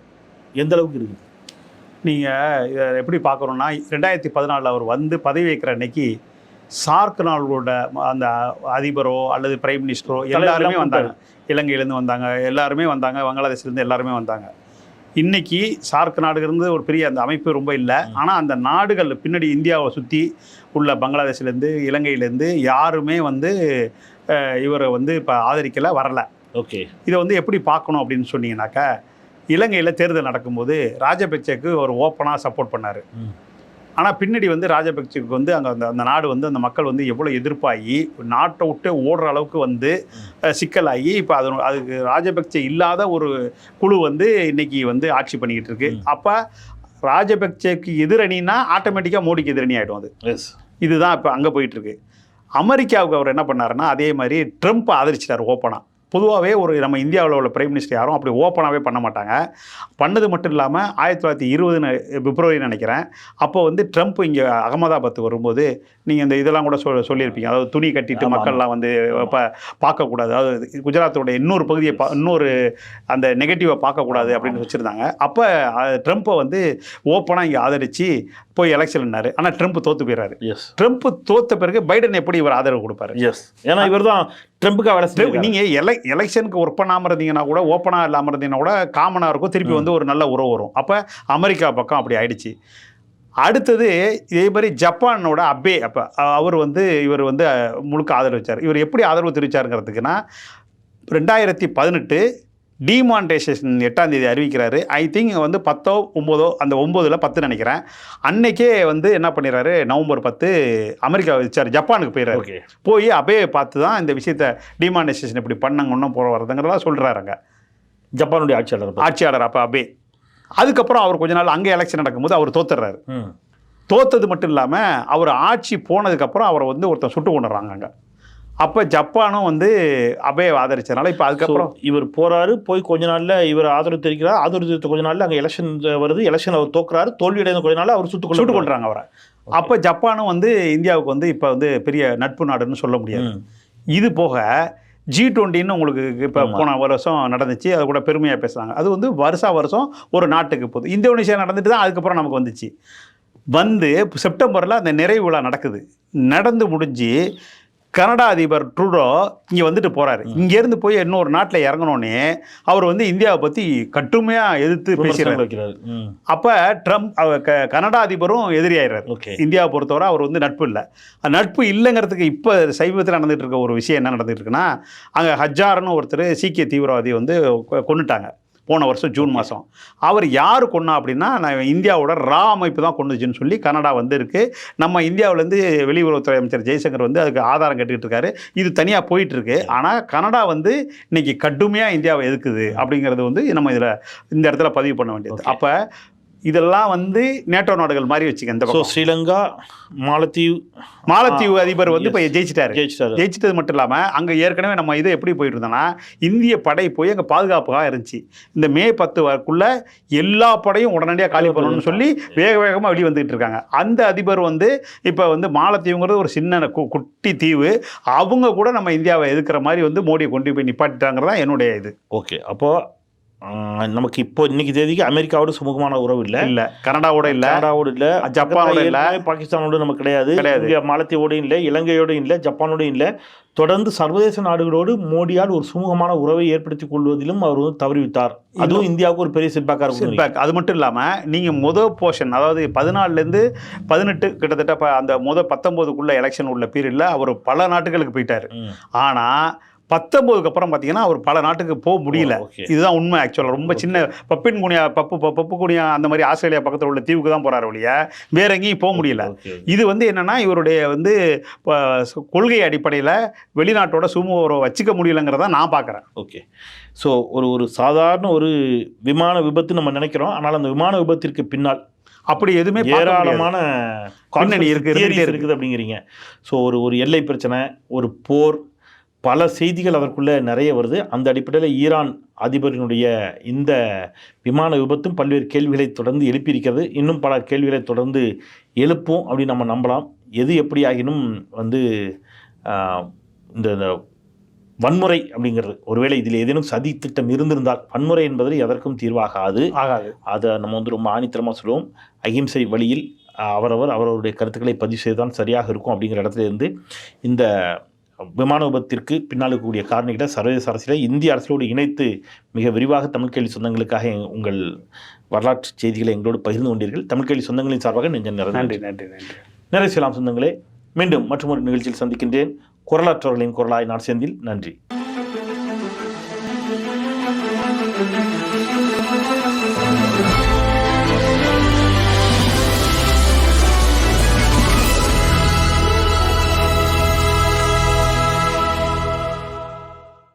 எந்த அளவுக்கு இருக்குது? நீங்கள் இதை எப்படி பார்க்குறோன்னா ரெண்டாயிரத்தி பதினாலில் அவர் வந்து பதவி வைக்கிற அன்னைக்கு சார்க் நாடுகளோட அந்த அதிபரோ அல்லது பிரைம் மினிஸ்டரோ எல்லாருமே வந்தாங்க. இலங்கையிலேருந்து வந்தாங்க எல்லாருமே வந்தாங்க வங்காளதேசிலேருந்து எல்லாருமே வந்தாங்க. இன்னைக்கு சார்க் நாடுகளிருந்து ஒரு பெரிய அந்த அமைப்பு ரொம்ப இல்லை. ஆனால் அந்த நாடுகள் பின்னாடி இந்தியாவை சுற்றி உள்ள பங்களாதேஷ்லேருந்து இலங்கையிலேருந்து யாருமே வந்து இவரை வந்து இப்போ ஆதரிக்கலை வரல. ஓகே. இதை வந்து எப்படி பார்க்கணும் அப்படின்னு சொன்னீங்கன்னாக்கா இலங்கையில் தேர்தல் நடக்கும்போது ராஜபக்சேக்கு ஒரு ஓப்பனாக சப்போர்ட் பண்ணார். ஆனால் பின்னாடி வந்து ராஜபக்சேக்கு வந்து அங்கே அந்த அந்த நாடு வந்து அந்த மக்கள் வந்து எவ்வளோ எதிர்ப்பாகி நாட்டை விட்டு ஓடுற அளவுக்கு வந்து சிக்கலாகி இப்போ அது அதுக்கு ராஜபக்சே இல்லாத ஒரு குழு வந்து இன்னைக்கு வந்து ஆட்சி பண்ணிக்கிட்டு இருக்கு. அப்போ ராஜபக்சேக்கு எதிரணின்னா ஆட்டோமேட்டிக்காக மோடிக்கு எதிரணி ஆகிடும் அது. எஸ் இதுதான் இப்போ அங்கே போயிட்டு இருக்கு. அமெரிக்காவுக்கு அவர் என்ன பண்ணாருன்னா அதே மாதிரி ட்ரம்ப் ஆதரிச்சிட்டார் ஓப்பனாக பொதுவாகவே ஒரு நம்ம இந்தியாவில் உள்ள பிரைம் மினிஸ்டர் யாரும் அப்படி ஓப்பனாகவே பண்ண மாட்டாங்க. பண்ணது மட்டும் இல்லாமல் ஆயிரத்தி தொள்ளாயிரத்தி இருபது பிப்ரவரி நினைக்கிறேன். அப்போ வந்து ட்ரம்ப் இங்கே அகமதாபாத் வரும்போது நீங்கள் இந்த இதெல்லாம் கூட சொல் சொல்லியிருப்பீங்க. அதாவது துணி கட்டிட்டு மக்கள்லாம் வந்து இப்போ பார்க்கக்கூடாது. அதாவது குஜராத்தோட இன்னொரு பகுதியை பா இன்னொரு அந்த நெகட்டிவை பார்க்கக்கூடாது அப்படின்னு வச்சுருந்தாங்க. அப்போ ட்ரம்ப்பை வந்து ஓப்பனாக இங்கே ஆதரித்து போய் எலெக்ஷன்னாரு ஆனால் ட்ரம்ப் தோற்று போயிடுறாரு எஸ் ட்ரம்ப் தோத்த பிறகு பைடன் எப்படி இவர் ஆதரவு கொடுப்பாரு? எஸ் ஏன்னா இவர் தான் ட்ரம்புக்காக வேலை ட்ரம்ப் செஞ்சு நீங்க எலை எலெக்ஷனுக்கு ஒர்க் பண்ணாம இருந்தீங்கன்னா கூட ஓப்பனா இல்லாம இருந்தீங்கன்னா கூட காமனா இருக்கும். திருப்பி வந்து ஒரு நல்ல உறவு வரும். அப்ப அமெரிக்கா பக்கம் அப்படி ஆயிடுச்சு. அடுத்தது இதே மாதிரி ஜப்பானோட அபே அப்போ அவர் வந்து இவர் வந்து முழுக்க ஆதரவு வச்சார். இவர் எப்படி ஆதரவு தெரிவிச்சாருங்கிறதுக்குன்னா ரெண்டாயிரத்தி பதினெட்டு டிமான்டேஷன் எட்டாம் தேதி அறிவிக்கிறாரு. ஐ திங்க் வந்து பத்தோ ஒம்போதோ அந்த ஒம்போதில் பத்து நினைக்கிறேன். அன்னைக்கே வந்து என்ன பண்ணிடுறாரு நவம்பர் பத்து அமெரிக்கா வச்சார் ஜப்பானுக்கு போயிடுறாரு போய் அபே பார்த்து தான் இந்த விஷயத்த டிமானிசேஷன் இப்படி பண்ணாங்க ஒன்றும் போகிற வரதுங்கிறதெல்லாம் சொல்கிறாருங்க ஜப்பானுடைய ஆட்சியாளர். ஆட்சியாளர் அப்போ அபே அதுக்கப்புறம் அவர் கொஞ்ச நாள் அங்கே எலெக்ஷன் நடக்கும்போது அவர் தோத்துறாரு. ம். தோத்தது மட்டும் இல்லாமல் அவர் ஆட்சி போனதுக்கப்புறம் அவரை வந்து ஒருத்தன் சுட்டு கொண்டுறாங்க அங்கே. அப்போ ஜப்பானும் வந்து அபே ஆதரிச்சதுனால இப்போ அதுக்கப்புறம் இவர் போறாரு போய் கொஞ்ச நாள்ல இவர் ஆதரவு தெரிவிக்கிறார். ஆதரவு தெரிவித்த கொஞ்ச நாள்ல அங்க எலெக்ஷன் வருது. எலெக்ஷன் அவர் தோக்குறாரு. தோல்வி அடைந்த கொஞ்ச நாள்ல அவர் சுட்டு சுட்டு கொண்டுறாங்க அவரை. அப்போ ஜப்பானும் வந்து இந்தியாவுக்கு வந்து இப்போ வந்து பெரிய நட்பு நாடுன்னு சொல்ல முடியாது. இது போக ஜி டுவெண்ட்டின்னு உங்களுக்கு இப்போ. போன வருஷம் நடந்துச்சு. அது கூட பெருமையாக பேசுகிறாங்க அது வந்து வருஷா வருஷம் ஒரு நாட்டுக்கு போகுது. இந்தோனேஷியா நடந்துட்டு தான் அதுக்கப்புறம் நமக்கு வந்துச்சு. வந்து செப்டம்பரில் அந்த நிறைவு விழா நடக்குது. நடந்து முடிஞ்சு கனடா அதிபர் ட்ரூடோ இங்கே வந்துட்டு போகிறாரு இங்கேருந்து போய் இன்னொரு நாட்டில் இறங்கினோடனே அவர் வந்து இந்தியாவை பற்றி கட்டுமையாக எதிர்த்து பேசுகிறார் ம். அப்போ ட்ரம்ப் அவர் கனடா அதிபரும் எதிரியாயிடுறாரு ஓகே. இந்தியாவை பொறுத்தவரை அவர் வந்து நட்பு இல்லை. அந்த நட்பு இல்லைங்கிறதுக்கு இப்போ சமீபத்தில் நடந்துட்டு இருக்க ஒரு விஷயம் என்ன நடந்துட்டு இருக்குன்னா அங்கே ஹஜார்னு ஒருத்தர் சீக்கிய தீவிரவாதி வந்து கொ- கொன்னுட்டாங்க. போன வருஷம் ஜூன் மாதம் அவர் யார் கொன்னா அப்படின்னா நான் இந்தியாவோட ரா அமைப்பு தான் கொண்டுச்சுன்னு சொல்லி கனடா வந்து இருக்கு நம்ம இந்தியாவிலேருந்து வெளியுறவுத்துறை அமைச்சர் ஜெய்சங்கர் வந்து அதுக்கு ஆதாரம் கேட்டுக்கிட்டு இருக்காரு. இது தனியாக போயிட்டு இருக்கு ஆனால் கனடா வந்து இன்னைக்கு கடுமையாக இந்தியாவை எதுக்குது அப்படிங்கிறது வந்து நம்ம இதில் இந்த இடத்துல பதிவு பண்ண வேண்டியது. அப்போ இதெல்லாம் வந்து நேட்டோ நாடுகள் மாதிரி வச்சுக்க இந்த பக்கம். ஸ்ரீலங்கா மாலத்தீவு. மாலத்தீவு அதிபர் வந்து இப்போ ஜெயிச்சிட்டாரு. ஜெயிச்சிட்டாரு. ஜெயிச்சிட்டது மட்டும் இல்லாமல் அங்கே ஏற்கனவே நம்ம இது எப்படி போயிட்டு இருந்தோம்னா இந்திய படை போய் அங்கே பாதுகாப்பாக இருந்துச்சு. இந்த மே பத்து வரக்குள்ள எல்லா படையும் உடனடியாக காலி பண்ணணும்னு சொல்லி வேக வேகமாக வெளியே வந்துகிட்டு இருக்காங்க. அந்த அதிபர் வந்து இப்போ வந்து மாலத்தீவுங்கிறது ஒரு சின்ன கு- குட்டி தீவு. அவங்க கூட நம்ம இந்தியாவை எதிர்க்கிற மாதிரி வந்து மோடியை கொண்டு போய் நிப்பாட்டிட்டாங்கிறது தான் என்னுடைய இது. ஓகே அப்போ ஆஹ், நமக்கு இப்போ இன்னைக்கு தேதிக்கு அமெரிக்காவோட சுமூகமான உறவு இல்ல. இல்லை. கனடாவோட இல்லை. கனடாவோடு இல்ல. ஜப்பானோட இல்ல. பாகிஸ்தானோடு நமக்கு கிடையாது. கிடையாது. இங்க மாலத்தீவோடும் இல்லை இலங்கையோடும் இல்லை ஜப்பானோடும் இல்லை. தொடர்ந்து சர்வதேச நாடுகளோடு மோடியால் ஒரு சுமூகமான உறவை ஏற்படுத்திக் கொள்வதிலும் அவர் வந்து தவறிவிட்டார் அதுவும் இந்தியாவுக்கு ஒரு பெரிய செட்பேக்காக இருக்கும் செட்பேக் அது மட்டும் இல்லாமல் நீங்கள் முத போர்ஷன் அதாவது பதினாலுலேருந்து பதினெட்டு கிட்டத்தட்ட அந்த முத பத்தொம்போதுக்குள்ள எலெக்ஷன் உள்ள பீரியடில் அவர் பல நாட்டுகளுக்கு போயிட்டார். ஆனால் பத்தொம்போதுக்கு அப்புறம் பார்த்தீங்கன்னா அவர் பல நாட்டுக்கு போக முடியல. இதுதான் உண்மை ஆக்சுவலாக ரொம்ப சின்ன பப்பின் குனியா பப்பு ப- பப்பு குனியா அந்த மாதிரி ஆஸ்திரேலியா பக்கத்தில் உள்ள தீவுக்கு தான் போகிறார் ஒழிய வேற எங்கேயும் போக முடியல. இது வந்து என்னன்னா இவருடைய வந்து கொள்கை அடிப்படையில் வெளிநாட்டோட சுமூக வச்சுக்க முடியலங்கிறத நான் பார்க்குறேன் ஓகே ஸோ ஒரு ஒரு சாதாரண ஒரு விமான விபத்து நம்ம நினைக்கிறோம் ஆனால் அந்த விமான விபத்திற்கு பின்னால் அப்படி எதுவுமே. ஏராளமான பின்னணி. இருக்குது அப்படிங்கிறீங்க ஸோ ஒரு ஒரு எல்லை பிரச்சனை ஒரு போர் பல செய்திகள் அதற்குள்ளே நிறைய வருது. அந்த அடிப்படையில் ஈரான் அதிபரினுடைய இந்த விமான விபத்தும் பல்வேறு கேள்விகளை தொடர்ந்து எழுப்பியிருக்கிறது. இன்னும் பல கேள்விகளை தொடர்ந்து எழுப்பும் அப்படின்னு நம்ம நம்பலாம். எது எப்படி ஆகினும் வந்து இந்த வன்முறை அப்படிங்கிறது. ஒருவேளை இதில் ஏதேனும் சதி திட்டம் இருந்திருந்தால் வன்முறை என்பது எதற்கும் தீர்வாகாது. ஆகாது. அதை நம்ம வந்து ரொம்ப ஆணித்தரமாக சொல்லுவோம். அகிம்சை வழியில் அவரவர் அவரவருடைய கருத்துக்களை பதிவு செய்துதான் சரியாக இருக்கும் அப்படிங்கிற இடத்துல இருந்து இந்த விமான விபத்திற்கு பின்னால் இருக்கக்கூடிய காரணிகளை சர்வதேச அரசியலை இந்திய அரசியலோடு இணைத்து மிக விரிவாக தமிழ் கேள்வி சொந்தங்களுக்காக உங்கள் வரலாற்று செய்திகளை எங்களோடு பகிர்ந்து கொண்டீர்கள். தமிழ் கேள்வி சொந்தங்களின் சார்பாக நெஞ்ச நன்றி நன்றி நன்றி. நிறைய செய்யலாம் சொந்தங்களே. மீண்டும் மற்றொரு நிகழ்ச்சியில் சந்திக்கின்றேன். குரலாற்றவர்களின் குரலாய் நான் செந்தில். நன்றி.